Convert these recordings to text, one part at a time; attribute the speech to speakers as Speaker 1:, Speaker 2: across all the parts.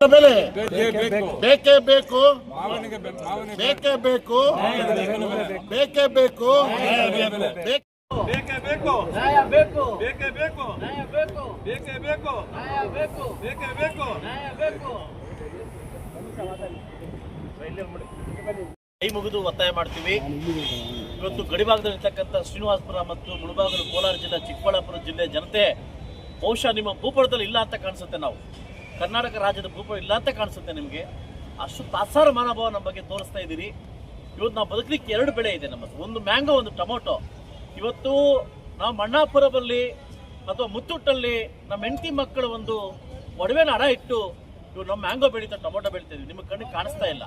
Speaker 1: ಬೆಲೆ
Speaker 2: ಬೇಕು
Speaker 1: ಬೇಕೇ. ಬೇಕು ಬೇಕೇ. ಬೇಕು ಬೇಕೇ. ಬೇಕು ಬೇಕ್-
Speaker 2: ಬೇಕೇ. ಬೇಕು
Speaker 3: ನ್ಯಾಯ ಬೇಕು.
Speaker 2: ಬೇಕೇ ಬೇಕು.
Speaker 3: ನ್ಯಾಯ ಬೇಕು.
Speaker 2: ಬೇಕೇ ಬೇಕು.
Speaker 3: ನ್ಯಾಯ ಬೇಕು.
Speaker 2: ಬೇಕೇ ಬೇಕು.
Speaker 3: ನ್ಯಾಯ ಬೇಕು.
Speaker 4: ಕೈ ಮುಗಿದು ಒತ್ತಾಯ ಮಾಡ್ತೀವಿ. ಇವತ್ತು ಗಡಿಭಾಗದಲ್ಲಿರ್ತಕ್ಕಂಥ ಶ್ರೀನಿವಾಸಪುರ ಮತ್ತು ಮುಳಬಾಗಲು ಕೋಲಾರ ಜಿಲ್ಲೆ ಚಿಕ್ಕಬಳ್ಳಾಪುರ ಜಿಲ್ಲೆ ಜನತೆ ಬಹುಶಃ ನಿಮ್ಮ ಭೂಪಟದಲ್ಲಿ ಇಲ್ಲ ಅಂತ ಕಾಣಿಸುತ್ತೆ ನಾವು. ಕರ್ನಾಟಕ ರಾಜ್ಯದ ಭೂಪಟ ಇಲ್ಲ ಅಂತ ಕಾಣಿಸುತ್ತೆ ನಿಮಗೆ. ಅಷ್ಟು ತಾಸಾರ ಮನೋಭಾವ ನಮ್ಮ ಬಗ್ಗೆ ತೋರಿಸ್ತಾ ಇದ್ದೀರಿ. ಇವತ್ತು ನಾವು ಬದುಕಲಿಕ್ಕೆ ಎರಡು ಬೆಳೆ ಇದೆ ನಮ್ಮ ಒಂದು ಮ್ಯಾಂಗೋ, ಒಂದು ಟೊಮೊಟೊ. ಇವತ್ತು ನಾವು ಮಣ್ಣಾಪುರದಲ್ಲಿ ಅಥವಾ ಮುತ್ತುಟ್ಟಲ್ಲಿ ನಮ್ಮ ಹೆಂಡತಿ ಮಕ್ಕಳ ಒಂದು ಒಡವೆನ ಅಡ ಇಟ್ಟು ಇವತ್ತು ನಮ್ಮ ಮ್ಯಾಂಗೋ ಬೆಳೀತಾ, ಟೊಮೊಟೊ ಬೆಳೀತಾ ಇದ್ದೀವಿ. ನಿಮ್ಮ ಕಣ್ಣಿಗೆ ಕಾಣಿಸ್ತಾ ಇಲ್ಲ.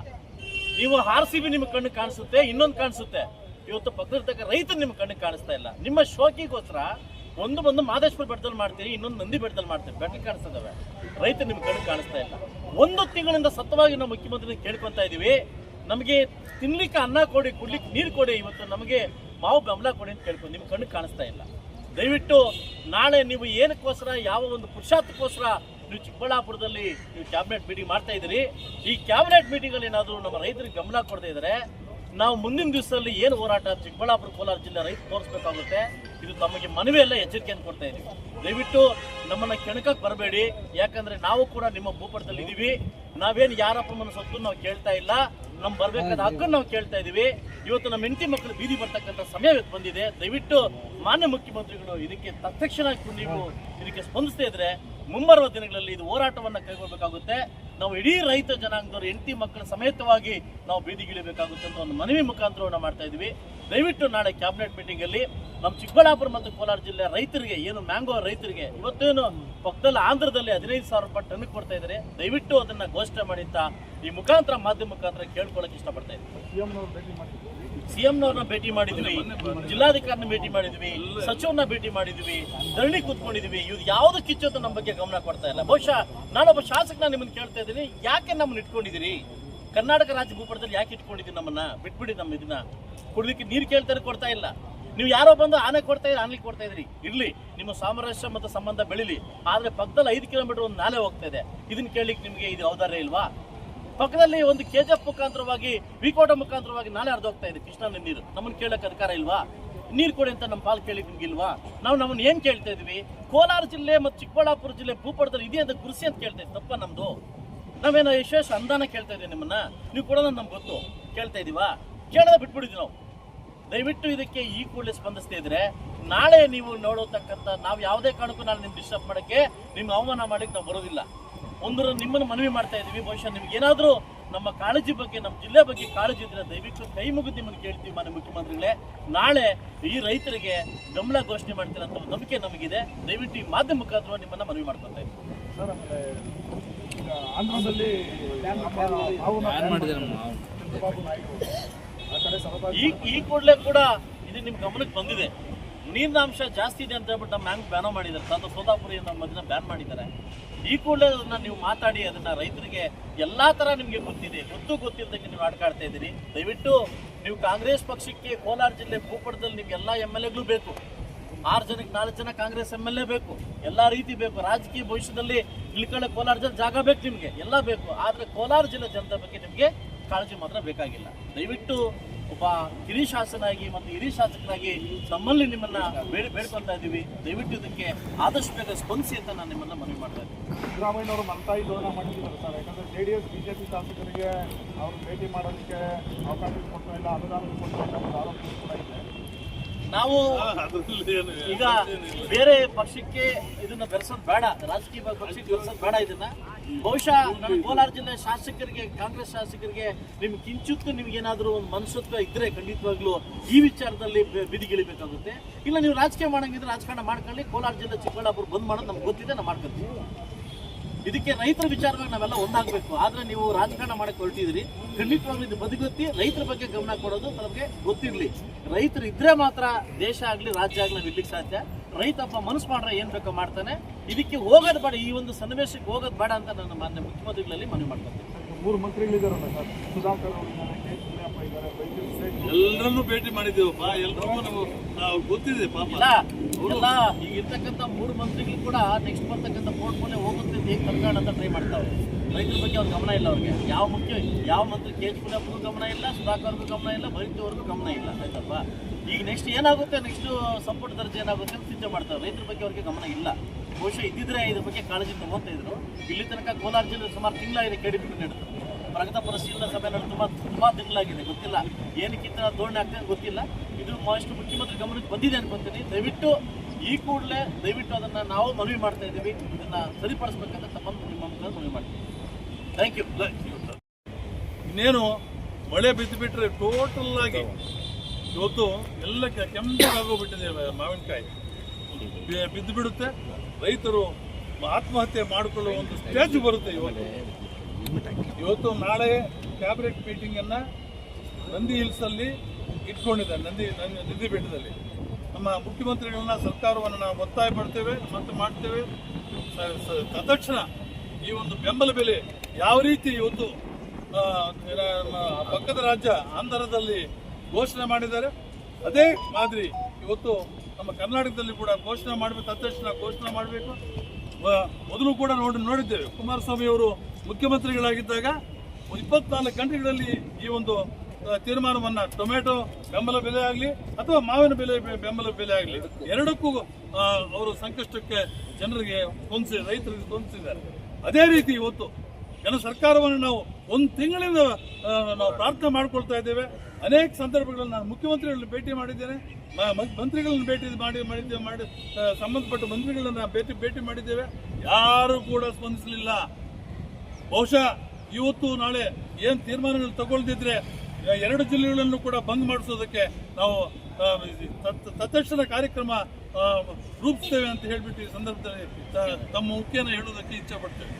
Speaker 4: ನೀವು ಆರ್ ಸಿ ಬಿ ನಿಮ್ಮ ಕಣ್ಣಿಗೆ ಕಾಣಿಸುತ್ತೆ, ಇನ್ನೊಂದು ಕಾಣಿಸುತ್ತೆ. ಇವತ್ತು ಪಕ್ಕದಲ್ಲಿರ್ತಕ್ಕ ರೈತರು ನಿಮ್ಮ ಕಣ್ಣಿಗೆ ಕಾಣಿಸ್ತಾ ಇಲ್ಲ. ನಿಮ್ಮ ಶೋಕಿಗೋಸ್ಕರ ಒಂದು ಬಂದು ಮಾದೇಶ್ವರ ಬೆಟ್ಟದಲ್ಲಿ ಮಾಡ್ತೀರಿ, ಇನ್ನೊಂದು ನಂದಿ ಬೆಟ್ಟದಲ್ಲಿ ಮಾಡ್ತೀರಿ. ಬೆಟ್ಟ ಕಾಣಿಸ್ತದವೆ. ರೈತರು ನಿಮ್ಮ ಕಣ್ಣು ಕಾಣಿಸ್ತಾ ಇಲ್ಲ. ಒಂದು ತಿಂಗಳಿಂದ ಸತವಾಗಿ ನಾವು ಮುಖ್ಯಮಂತ್ರಿ ಕೇಳ್ಕೊತಾ ಇದ್ದೀವಿ ನಮಗೆ ತಿನ್ಲಿಕ್ಕೆ ಅನ್ನ ಕೊಡಿ, ಕುಡ್ಲಿಕ್ಕೆ ನೀರು ಕೊಡಿ, ಇವತ್ತು ನಮಗೆ ಮಾವು ಬೆಂಬಲ ಕೊಡಿ ಅಂತ ಕೇಳ್ಕೊಂಡು ನಿಮ್ಮ ಕಣ್ಣು ಕಾಣಿಸ್ತಾ ಇಲ್ಲ. ದಯವಿಟ್ಟು ನಾಳೆ ನೀವು ಏನಕ್ಕೋಸ್ಕರ ಯಾವ ಒಂದು ಪುರುಷಾರ್ಥಕ್ಕೋಸ್ಕರ ನೀವು ಚಿಕ್ಕಬಳ್ಳಾಪುರದಲ್ಲಿ ನೀವು ಕ್ಯಾಬಿನೆಟ್ ಮೀಟಿಂಗ್ ಮಾಡ್ತಾ ಇದ್ದೀರಿ, ಈ ಕ್ಯಾಬಿನೆಟ್ ಮೀಟಿಂಗ್ ಅಲ್ಲಿ ಏನಾದರೂ ನಮ್ಮ ರೈತರಿಗೆ ಗಮನ ಕೊಡದೇ ಇದ್ದರೆ ನಾವು ಮುಂದಿನ ದಿವಸದಲ್ಲಿ ಏನು ಹೋರಾಟ ಚಿಕ್ಕಬಳ್ಳಾಪುರ ಕೋಲಾರ ಜಿಲ್ಲೆ ರೈತ ತೋರಿಸ್ಬೇಕಾಗುತ್ತೆ. ಇದು ತಮಗೆ ಮನವಿ ಎಲ್ಲ ಎಚ್ಚರಿಕೆಯನ್ನು ಕೊಡ್ತಾ ಇದೀವಿ ದಯವಿಟ್ಟು ನಮ್ಮನ್ನ ಕೆಣಕಕ್ಕೆ ಬರಬೇಡಿ. ಯಾಕಂದ್ರೆ ನಾವು ಕೂಡ ನಿಮ್ಮ ಭೂಪಟದಲ್ಲಿ ಇದೀವಿ. ನಾವೇನು ಯಾರಪ್ಪನ ಸೊತ್ತು ನಾವು ಕೇಳ್ತಾ ಇಲ್ಲ. ನಮ್ ಬರ್ಬೇಕಾದ ಹಕ್ಕನ್ನು ನಾವು ಕೇಳ್ತಾ ಇದೀವಿ. ಇವತ್ತು ನಮ್ಮ ಹೆಂಡತಿ ಮಕ್ಕಳು ಬೀದಿ ಬರ್ತಕ್ಕಂಥ ಸಮಯ ಬಂದಿದೆ. ದಯವಿಟ್ಟು ಮಾನ್ಯ ಮುಖ್ಯಮಂತ್ರಿಗಳು ಇದಕ್ಕೆ ತತ್ಕ್ಷಣ ನೀವು ಇದಕ್ಕೆ ಸ್ಪಂದಿಸ್ತಾ ಇದ್ರೆ ಮುಂಬರುವ ದಿನಗಳಲ್ಲಿ ಇದು ಹೋರಾಟವನ್ನ ಕೈಗೊಳ್ಬೇಕಾಗುತ್ತೆ ನಾವು ಇಡೀ ರೈತ ಜನಾಂಗದವರು ಹೆಂಡತಿ ಮಕ್ಕಳ ಸಮೇತವಾಗಿ ನಾವು ಬೀದಿಗಿಳಿಬೇಕಾಗುತ್ತೆ ಅಂತ ಒಂದು ಮನವಿ ಮುಖಾಂತರವನ್ನು ಮಾಡ್ತಾ ಇದೀವಿ. ದಯವಿಟ್ಟು ನಾಳೆ ಕ್ಯಾಬಿನೆಟ್ ಮೀಟಿಂಗ್ ಅಲ್ಲಿ ನಮ್ಮ ಚಿಕ್ಕಬಳ್ಳಾಪುರ ಮತ್ತು ಕೋಲಾರ ಜಿಲ್ಲೆ ರೈತರಿಗೆ ಏನು ಮ್ಯಾಂಗೋ ರೈತರಿಗೆ ಇವತ್ತೇನು ಪಕ್ಕದಲ್ಲಿ ಆಂಧ್ರದಲ್ಲಿ ಹದಿನೈದು ಸಾವಿರ ರೂಪಾಯಿ ಟನ್ ಕೊಡ್ತಾ ಇದ್ದಾರೆ ದಯವಿಟ್ಟು ಅದನ್ನ ಘೋಷಣೆ ಮಾಡಿ ಅಂತ ಈ ಮುಖಾಂತರ ಮಾಧ್ಯಮ ಮುಖಾಂತರ ಕೇಳ್ಕೊಳಕ್ ಇಷ್ಟಪಡ್ತಾ ಸಿಎಂ ಸಿಎಂನವ್ರನ್ನ ಭೇಟಿ ಮಾಡಿದ್ವಿ ಜಿಲ್ಲಾಧಿಕಾರಿನ ಭೇಟಿ ಮಾಡಿದ್ವಿ ಸಚಿವರನ್ನ ಭೇಟಿ ಮಾಡಿದ್ವಿ ಧರಣಿ ಕೂತ್ಕೊಂಡಿದ್ವಿ ಇದು ಯಾವ್ದು ಕಿಚ್ಚೋದು ನಮ್ಮ ಬಗ್ಗೆ ಗಮನ ಕೊಡ್ತಾ ಇಲ್ಲ. ಬಹುಶಃ ನಾನೊಬ್ಬ ಶಾಸಕನ ನಿಮ್ಮನ್ನು ಕೇಳ್ತಾ ಇದ್ದೀನಿ ಯಾಕೆ ನಮ್ಮನ್ನ ಇಟ್ಕೊಂಡಿದ್ದೀರಿ? ಕರ್ನಾಟಕ ರಾಜ್ಯ ಭೂಪಟದಲ್ಲಿ ಯಾಕೆ ಇಟ್ಕೊಂಡಿದ್ದೀವಿ ನಮ್ಮನ್ನ? ಬಿಟ್ಬಿಡಿ ನಮ್ಮ ಇದನ್ನ. ಕುಡ್ಲಿಕ್ಕೆ ನೀರು ಕೇಳ್ತಾರೆ ಕೊಡ್ತಾ ಇಲ್ಲ. ನೀವು ಯಾರೋ ಬಂದು ಆನೆ ಕೊಡ್ತಾ ಇದ್ರಿ ಆನೆ ಕೊಡ್ತಾ ಇದ್ರಿ. ಇರ್ಲಿ, ನಿಮ್ಮ ಸಾಮರಸ್ಯ ಮತ್ತು ಸಂಬಂಧ ಬೆಳಿಲಿ. ಆದ್ರೆ ಪಕ್ಕದಲ್ಲಿ ಐದು ಕಿಲೋಮೀಟರ್ ಒಂದು ನಾಲೆ ಹೋಗ್ತಾ ಇದೆ. ಇದನ್ನ ಕೇಳಲಿಕ್ಕೆ ನಿಮಗೆ ಇದು ಔದಾರ್ಯ ಇಲ್ವಾ? ಪಕ್ಕದಲ್ಲಿ ಒಂದು ಕೆಜೆಫ್ ಮುಖಾಂತರವಾಗಿ, ವಿಕೋಟ ಮುಖಾಂತರವಾಗಿ ನಾಳೆ ಹರಿದು ಹೋಗ್ತಾ ಇದೆ ಕೃಷ್ಣ ನೀರು. ನಮ್ಮನ್ನ ಕೇಳಕ್ ಅಧಿಕಾರ ಇಲ್ವಾ? ನೀರು ಕೊಡಿ ಅಂತ ನಮ್ಮ ಪಾಲು ಕೇಳಿ ನಿಮ್ಗಿಲ್ವಾ ನಾವು ನಮ್ಮನ್ನು ಏನ್ ಕೇಳ್ತಾ ಇದೀವಿ? ಕೋಲಾರ ಜಿಲ್ಲೆ ಮತ್ತು ಚಿಕ್ಕಬಳ್ಳಾಪುರ ಜಿಲ್ಲೆ ಭೂಪಟದಲ್ಲಿ ಇದೆ ಅಂತ ಗುರುಸಿ ಅಂತ ಕೇಳ್ತಾ ಇದ್ದೀವಿ ತಪ್ಪ ನಮ್ದು? ನಾವೇನೋ ಯಶಸ್ ಅಂದಾನ ಕೇಳ್ತಾ ಇದ್ದೀವಿ ನಿಮ್ಮನ್ನ, ನೀವು ಕೂಡ ನಮ್ಗೆ ಗೊತ್ತು. ಕೇಳ್ತಾ ಇದೀವಾ? ಕೇಳದ ಬಿಟ್ಬಿಡಿದ್ವಿ ನಾವು. ದಯವಿಟ್ಟು ಇದಕ್ಕೆ ಈ ಕೂಡಲೇ ಸ್ಪಂದಿಸ್ತಾ ಇದ್ರೆ, ನಾಳೆ ನೀವು ನೋಡತಕ್ಕಂಥ, ನಾವು ಯಾವುದೇ ಕಾರಣಕ್ಕೂ ನಾಳೆ ನಿಮ್ಗೆ ಡಿಸ್ಟರ್ಬ್ ಮಾಡಕ್ಕೆ ನಿಮ್ಗೆ ಅವಮಾನ ಮಾಡಕ್ಕೆ ನಾವು ಬರೋದಿಲ್ಲ. ಒಂದರ ನಿಮ್ಮನ್ನು ಮನವಿ ಮಾಡ್ತಾ ಇದೀವಿ ಬಹುಶಃ ನಿಮ್ಗೆ ಏನಾದರೂ ನಮ್ಮ ಕಾಳಜಿ ಬಗ್ಗೆ, ನಮ್ಮ ಜಿಲ್ಲೆ ಬಗ್ಗೆ ಕಾಳಜಿ ಇದ್ರೆ ದಯವಿಟ್ಟು ಕೈ ಮುಗಿದು ನಿಮ್ಮನ್ನು ಕೇಳ್ತೀವಿ ಮಾನ್ಯ ಮುಖ್ಯಮಂತ್ರಿಗಳೇ. ನಾಳೆ ಈ ರೈತರಿಗೆ ಗಮನ ಘೋಷಣೆ ಮಾಡ್ತೀರಂತ ನಂಬಿಕೆ ನಮಗಿದೆ. ದಯವಿಟ್ಟು ಈ ಮಾಧ್ಯಮ ಮುಖಾಂತರ ನಿಮ್ಮನ್ನ ಮನವಿ ಮಾಡ್ಕೊತಾ ಇದ್ದೀವಿ
Speaker 5: ಆಂಧ್ರದಲ್ಲಿ
Speaker 4: ಈ ಕೂಡಲೇ ಕೂಡ ಇದು ನಿಮ್ ಗಮನಕ್ಕೆ ಬಂದಿದೆ. ನೀರಿನ ಅಂಶ ಜಾಸ್ತಿ ಇದೆ ಅಂತ ಹೇಳ್ಬಿಟ್ಟು ನಮ್ಮ ಬ್ಯಾಂಕ್ ಬ್ಯಾನ್ ಮಾಡಿದ್ದಾರೆ. ತಾತ ಸೋದಾಪುರಿ ನಮ್ಮ ಅದನ್ನ ಬ್ಯಾನ್ ಮಾಡಿದ್ದಾರೆ. ಈ ಕೂಡಲೇ ಅದನ್ನ ನೀವು ಮಾತಾಡಿ ಅದನ್ನ ರೈತರಿಗೆ ಎಲ್ಲಾ ತರ ನಿಮ್ಗೆ ಗೊತ್ತಿದೆ. ಗೊತ್ತು ಗೊತ್ತಿಲ್ಲದಕ್ಕೆ ನೀವು ಆಡ್ಕಾಡ್ತಾ ಇದ್ದೀರಿ. ದಯವಿಟ್ಟು ನೀವು ಕಾಂಗ್ರೆಸ್ ಪಕ್ಷಕ್ಕೆ ಕೋಲಾರ ಜಿಲ್ಲೆ ಭೂಪಟದಲ್ಲಿ ನಿಮ್ಗೆ ಎಲ್ಲಾ ಎಂ ಎಲ್ ಎಗಳು ಬೇಕು. ಆರು ಜನಕ್ಕೆ ನಾಲ್ಕು ಜನ ಕಾಂಗ್ರೆಸ್ ಎಂ ಎಲ್ ಎ ಬೇಕು, ಎಲ್ಲಾ ರೀತಿ ಬೇಕು. ರಾಜಕೀಯ ಭವಿಷ್ಯದಲ್ಲಿ ಇಳ್ಕೊಳ್ಳೆ ಕೋಲಾರ ಜನ ಜಾಗ ಬೇಕು ನಿಮಗೆ, ಎಲ್ಲ ಬೇಕು. ಆದರೆ ಕೋಲಾರ ಜಿಲ್ಲೆ ಜನತೆ ಬಗ್ಗೆ ನಿಮಗೆ ಕಾಳಜಿ ಮಾತ್ರ ಬೇಕಾಗಿಲ್ಲ. ದಯವಿಟ್ಟು ಒಬ್ಬ ಹಿರಿಯ ಶಾಸನಾಗಿ ಮತ್ತು ಹಿರಿಯ ಶಾಸಕರಾಗಿ ನಮ್ಮಲ್ಲಿ ನಿಮ್ಮನ್ನ ಬೇಡಿ ಬೇಡ್ಕೊಳ್ತಾ ಇದ್ದೀವಿ. ದಯವಿಟ್ಟು ಇದಕ್ಕೆ ಆದಷ್ಟು ಬೇಗ ಸ್ಪಂದಿಸಿ ಅಂತ ನಾನು ನಿಮ್ಮನ್ನ ಮನವಿ ಮಾಡ್ತಾ ಇದ್ದೀನಿ.
Speaker 5: ಸಿದ್ದರಾಮಯ್ಯನವರು ಮಮತಾಯಿ ಧೋರಣ ಮಾಡಿದ್ದಾರೆ ಸರ್. ಯಾಕಂದ್ರೆ ಜೆ ಡಿ ಎಸ್ ಬಿಜೆಪಿ ಶಾಸಕರಿಗೆ ಅವ್ರು ಭೇಟಿ ಮಾಡೋದಕ್ಕೆ ಅವಕಾಶ ಕೊಡ್ತಾ ಇಲ್ಲ ಅನುದಾನ ಕೊಡ್ತಾ ಇಲ್ಲ ಆರೋಪ ಕೂಡ ಇದೆ.
Speaker 4: ನಾವು ಈಗ ಬೇರೆ ಪಕ್ಷಕ್ಕೆ ಇದನ್ನ ಬೆರೆಸೋದು ಬೇಡ. ರಾಜಕೀಯ ಪಕ್ಷಕ್ಕೆ ಬೆರೆಸೋದು ಬೇಡ ಇದನ್ನ. ಬಹುಶಃ ಕೋಲಾರ ಜಿಲ್ಲೆ ಶಾಸಕರಿಗೆ ಕಾಂಗ್ರೆಸ್ ಶಾಸಕರಿಗೆ ನಿಮ್ ಕಿಂಚಿತ್ತು ನಿಮ್ಗೆ ಏನಾದರೂ ಒಂದು ಮನಸ್ಸತ್ವ ಇದ್ರೆ ಖಂಡಿತವಾಗ್ಲೂ ಈ ವಿಚಾರದಲ್ಲಿ ಬೀದಿಗಿಳಿಬೇಕಾಗುತ್ತೆ. ಇಲ್ಲ ನೀವು ರಾಜಕೀಯ ಮಾಡಂಗಿದ್ರೆ ರಾಜಕಾರಣ ಮಾಡ್ಕೊಳ್ಳಿ. ಕೋಲಾರ ಜಿಲ್ಲೆ ಚಿಕ್ಕಬಳ್ಳಾಪುರ ಬಂದ್ ಮಾಡೋದು ನಮ್ಗೆ ಗೊತ್ತಿದೆ ನಾವು ಮಾಡ್ಕೊತೀವಿ. ಇದಕ್ಕೆ ರೈತರ ವಿಚಾರವಾಗಿ ನಾವೆಲ್ಲ ಒಂದಾಗಬೇಕು. ಆದ್ರೆ ನೀವು ರಾಜಕಾರಣ ಮಾಡಕ್ಕೆ ಹೊರಟಿದ್ರಿ ಖಂಡಿತವಾಗ್ಲೂ ಇದು ಬದುಕುತ್ತಿ ರೈತರ ಬಗ್ಗೆ ಗಮನ ಕೊಡೋದು ನಮಗೆ ಗೊತ್ತಿರಲಿ. ರೈತರು ಇದ್ರೆ ಮಾತ್ರ ದೇಶ ಆಗಲಿ ರಾಜ್ಯ ಆಗಲಿ ನಾವು ಇರ್ಲಿಕ್ಕೆ ಸಾಧ್ಯ. ರೈತಪ್ಪ ಮನಸ್ಸು ಮಾಡ್ರೆ ಏನು ಬೇಕೋ ಮಾಡ್ತಾನೆ. ಇದಕ್ಕೆ ಹೋಗೋದು ಬೇಡ ಈ ಒಂದು ಸನ್ನಿವೇಶಕ್ಕೆ ಹೋಗೋದು ಬೇಡ ಅಂತ ನಾನು ಮಾನ್ಯ ಮುಖ್ಯಮಂತ್ರಿಗಳಲ್ಲಿ ಮನವಿ ಮಾಡ್ಕೊತೀನಿ
Speaker 5: ಮೂರು ಮಂತ್ರಿಗಳಿದ್ದಾರಲ್ಲ ಸರ್? ಸುಧಾಕರ್
Speaker 6: ಎಲ್ಲರನ್ನೂ ಭೇಟಿ ಮಾಡಿದ್ದೀವಪ್ಪ. ಎಲ್ಲರೂ ನಾವು ಗೊತ್ತಿದೆ ಪಾಪ.
Speaker 4: ಎಲ್ಲ ಈಗ ಇರ್ತಕ್ಕಂಥ ಮೂರು ಮಂತ್ರಿಗಳು ಕೂಡ ನೆಕ್ಸ್ಟ್ ಬರ್ತಕ್ಕಂಥ ಪೋರ್ಟ್ಫೋಲಿಯೋ ಹೋಗುತ್ತೆ ಹೇಗೆ ತಂದ್ಕೊಳ್ಳೋ ಅಂತ ಟ್ರೈ ಮಾಡ್ತಾವೆ ರೈತರ ಬಗ್ಗೆ ಅವ್ರ ಗಮನ ಇಲ್ಲ ಅವ್ರಿಗೆ. ಯಾವ ಮುಖ್ಯ, ಯಾವ ಮಂತ್ರಿ ಕೆ ಎಚ್ ಮುನಿಯಪ್ಪಗೂ ಗಮನ ಇಲ್ಲ, ಸುಧಾಕರ್ಗೂ ಗಮನ ಇಲ್ಲ ಭರಿತವ್ರಿಗೂ ಗಮನ ಇಲ್ಲ ಆಯ್ತಪ್ಪ ಈಗ ನೆಕ್ಸ್ಟ್ ಏನಾಗುತ್ತೆ ನೆಕ್ಸ್ಟ್ ಸಂಪುಟ ದರ್ಜೆ ಏನಾಗುತ್ತೆ ಅಂತ ಚಿಂತೆ ಮಾಡ್ತಾರೆ ರೈತರ ಬಗ್ಗೆ ಅವ್ರಿಗೆ ಗಮನ ಇಲ್ಲ. ಬಹುಶಃ ಇದ್ದಿದ್ರೆ ಇದ್ರ ಬಗ್ಗೆ ಕಾಳಜಿ ತಗೊತಾ ಇದ್ರು. ಇಲ್ಲಿ ತನಕ ಕೋಲಾರ ಜಿಲ್ಲೆ ಸುಮಾರು ತಿಂಗಳಾಗಿದೆ ಕೆಡಿಬಿಟ್ಟು ನಡೆದು. ಪ್ರಗತ ಪರಿಶೀಲನಾ ಸಭೆ ನಡೆದು ತುಂಬ ತುಂಬ ತಿಂಗಳಾಗಿದೆ. ಗೊತ್ತಿಲ್ಲ ಏನಕ್ಕಿಂತ ಧೋರಣೆ ಆಗ್ತದೆ ಗೊತ್ತಿಲ್ಲ. ಇದು ಮಾಷ್ಟು ಮುಖ್ಯಮಂತ್ರಿ ಗಮನಕ್ಕೆ ಬಂದಿದೆ ಅನ್ಕೊಂತೀನಿ. ದಯವಿಟ್ಟು ಈ ಕೂಡಲೇ ದಯವಿಟ್ಟು ಅದನ್ನು ನಾವು ಮನವಿ ಮಾಡ್ತಾ ಇದ್ದೀವಿ. ಇದನ್ನು ಸರಿಪಡಿಸ್ಬೇಕಂತ ತಮ್ಮನ್ನು ನಿಮ್ಮ ಮನವಿ ಮಾಡ್ತೀವಿ ಥ್ಯಾಂಕ್ ಯು
Speaker 6: ಇನ್ನೇನು ಮಳೆ ಬಿದ್ದು ಬಿಟ್ರೆ ಟೋಟಲ್ ಆಗಿ ಇವತ್ತು ಎಲ್ಲ ಕೆ- ಕೆಂಪಗಾಗೋಗ್ಬಿಟ್ಟಿದೆ ಮ- ಮಾವಿನಕಾಯಿ. ಬಿದ್ದು ಬಿಡುತ್ತೆ ರೈತರು ಆತ್ಮಹತ್ಯೆ ಮಾಡಿಕೊಳ್ಳುವ ಒಂದು ಸ್ಟೇಜ್ ಬರುತ್ತೆ ಇವತ್ತು. ಇವತ್ತು ನಾಳೆ ಕ್ಯಾಬಿನೆಟ್ ಮೀಟಿಂಗ್ ಅನ್ನ ನಂದಿ ಹಿಲ್ಸ್ ಅಲ್ಲಿ ಇಟ್ಕೊಂಡಿದ್ದಾರೆ, ನಂದಿ ನಂದಿ ಬೆಟ್ಟದಲ್ಲಿ ನಮ್ಮ ಮುಖ್ಯಮಂತ್ರಿಗಳನ್ನ, ಸರ್ಕಾರವನ್ನು ನಾವು ಒತ್ತಾಯ ಪಡ್ತೇವೆ ಮತ್ತು ಮಾಡ್ತೇವೆ. ತತ್ಕ್ಷಣ ಈ ಒಂದು ಬೆಂಬಲ ಬೆಲೆ ಯಾವ ರೀತಿ ಇವತ್ತು ಪಕ್ಕದ ರಾಜ್ಯ ಆಂಧ್ರದಲ್ಲಿ ಘೋಷಣೆ ಮಾಡಿದ್ದಾರೆ, ಅದೇ ಮಾದರಿ ಇವತ್ತು ನಮ್ಮ ಕರ್ನಾಟಕದಲ್ಲಿ ಕೂಡ ಘೋಷಣೆ ಮಾಡಬೇಕು, ತತ್ಕ್ಷಣ ಘೋಷಣೆ ಮಾಡಬೇಕು. ಮೊದಲು ಕೂಡ ನೋಡಿ, ನೋಡಿದ್ದೇವೆ. ಕುಮಾರಸ್ವಾಮಿ ಅವರು ಮುಖ್ಯಮಂತ್ರಿಗಳಾಗಿದ್ದಾಗ ಇಪ್ಪತ್ನಾಲ್ಕು ಗಂಟೆಗಳಲ್ಲಿ ಈ ಒಂದು ತೀರ್ಮಾನವನ್ನು ಟೊಮೆಟೊ ಬೆಂಬಲ ಬೆಲೆ ಆಗಲಿ ಅಥವಾ ಮಾವಿನ ಬೆಲೆ ಬೆಂಬಲ ಬೆಲೆ ಆಗಲಿ ಎರಡಕ್ಕೂ ಅವರು ಸಂಕಷ್ಟಕ್ಕೆ ಜನರಿಗೆ ಹೊಂದಿಸಿ ರೈತರಿಗೆ ಹೊಂದಿಸಿದ್ದಾರೆ ಅದೇ ರೀತಿ ಇವತ್ತು ಜನ ಸರ್ಕಾರವನ್ನು ನಾವು ಒಂದು ತಿಂಗಳಿಂದ ನಾವು ಪ್ರಾರ್ಥನೆ ಮಾಡಿಕೊಳ್ತಾ ಇದ್ದೇವೆ. ಅನೇಕ ಸಂದರ್ಭಗಳಲ್ಲಿ ನಾನು ಮುಖ್ಯಮಂತ್ರಿಗಳನ್ನ ಭೇಟಿ ಮಾಡಿದ್ದೇನೆ. ಮಂತ್ರಿಗಳನ್ನ ಭೇಟಿ ಮಾಡಿ ಮಾಡಿದ್ದೇವೆ ಮಾಡಿ ಸಂಬಂಧಪಟ್ಟ ಮಂತ್ರಿಗಳನ್ನ ಭೇಟಿ ಭೇಟಿ ಮಾಡಿದ್ದೇವೆ. ಯಾರು ಕೂಡ ಸ್ಪಂದಿಸಲಿಲ್ಲ. ಬಹುಶಃ ಇವತ್ತು ನಾಳೆ ಏನ್ ತೀರ್ಮಾನಗಳು ತಗೊಳ್ದಿದ್ರೆ ಎರಡು ಜಿಲ್ಲೆಗಳನ್ನು ಕೂಡ ಬಂದ್ ಮಾಡಿಸೋದಕ್ಕೆ ನಾವು ತತ್ಕ್ಷಣ ಕಾರ್ಯಕ್ರಮ ರೂಪಿಸ್ತೇವೆ ಅಂತ ಹೇಳ್ಬಿಟ್ಟು ಈ ಸಂದರ್ಭದಲ್ಲಿ ತಮ್ಮ ಮುಖ್ಯನ ಹೇಳೋದಕ್ಕೆ ಇಚ್ಛೆ ಪಡ್ತೇವೆ.